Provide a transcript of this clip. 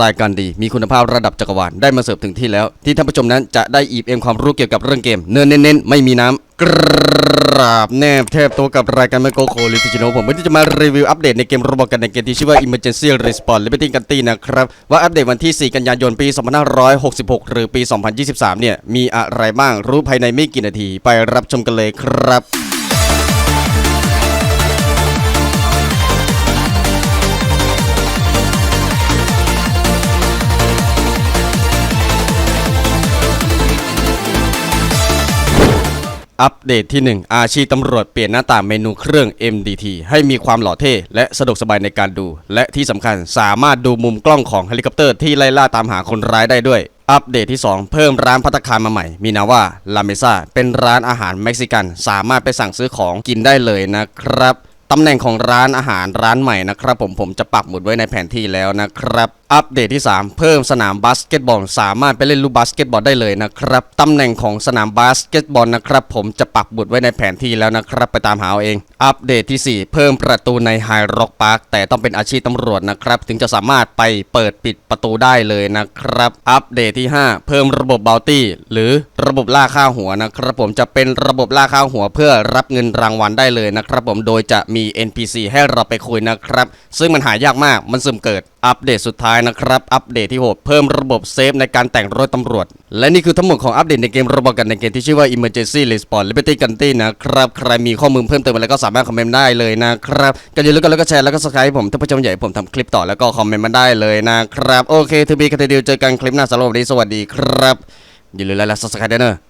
รายการดีมีคุณภาพระดับจักรวาลได้มาเสิร์ฟถึงที่แล้ว ที่ท่านผู้ชมนั้นจะได้อีบเอ็มความรู้เกี่ยวกับเรื่องเกม เนื้อเน้นๆ ไม่มีน้ำกราบแนบแทบตัวกับรายการไมโครโคลิฟิชโนผมวันนี้จะมารีวิวอัปเดตในเกมโรบอทกันในเกมที่ชื่อว่า Emergency Response Liberty กันตีนะครับ ว่าอัปเดตวันที่ 4 กันยายนปี 2566 หรือปี 2023 เนี่ยมีอะไรบ้างรู้ภายในไม่กี่นาที ไปรับชมกันเลยครับ อัปเดตที่ 1 อาชีพตำรวจเปลี่ยนหน้าต่างเมนูเครื่อง MDT ให้มีความหล่อเท่ และสะดวกสบายในการดู และที่สำคัญสามารถดูมุมกล้องของเฮลิคอปเตอร์ที่ไล่ล่าตามหาคนร้ายได้ด้วย อัปเดตที่ 2 เพิ่มร้านพัตคารมาใหม่ มีนาว่าลาเมซาเป็นร้านอาหารเม็กซิกัน สามารถไปสั่งซื้อของกินได้เลยนะครับ ตำแหน่งของร้านอาหารร้านใหม่นะครับผมผมจะปักหมุดไว้ในแผนที่แล้วนะครับ อัปเดตที่ 3 เพิ่มสนามบาสเกตบอลสามารถไปเล่นลูกบาสเกตบอลได้เลยนะครับตำแหน่งของสนามบาสเกตบอลนะครับผมจะปักหมุดไว้ในแผนที่แล้วนะครับ ไปตามหาเอาเอง อัปเดตที่ 4 เพิ่มประตูในไฮร็อกพาร์คแต่ต้องเป็นอาชีพตำรวจนะครับ ถึงจะสามารถไปเปิดปิดประตูได้เลยนะครับ อัปเดตที่ 5 เพิ่มระบบ b o u t y หรือระบบล่าค่าหัวนะครับผมจะเป็นระบบล่าค่าหัวเพื่อรับเงินรางวัลได้เลยนะครับผมโดยจะมีี NPC ให้เราไปคุยนะครับ ซึ่งมันหายากมากมันซึมเกิดอัปเดตสุดท้ายนะครับ อัปเดตที่6เพิ่มระบบเซฟในการแต่งรถตำรวจ และนี่คือทั้งหมดของอัปเดตในเกมระบบกันในเกมที่ชื่อว่า Emergency Response Liberty g u n t y นะครับ ใครมีข้อมูลเพิ่มเติมอะไรก็สามารถคอมเมนต์ได้เลยนะครับก็อย่าลืมกันแล้วก็แชร์แล้วก็สไครต์ผมถ้าผู้ชมใหญ่ผมทำคลิปต่อแล้วก็คอมเมนต์มาได้เลยนะครับ โอเคทูบีกันทีเดียวเจอกันคลิปหน้าสำหรับวันนี้สวัสดีครับอย่าลืมไลค์และ subscribe ด้วยเนอะ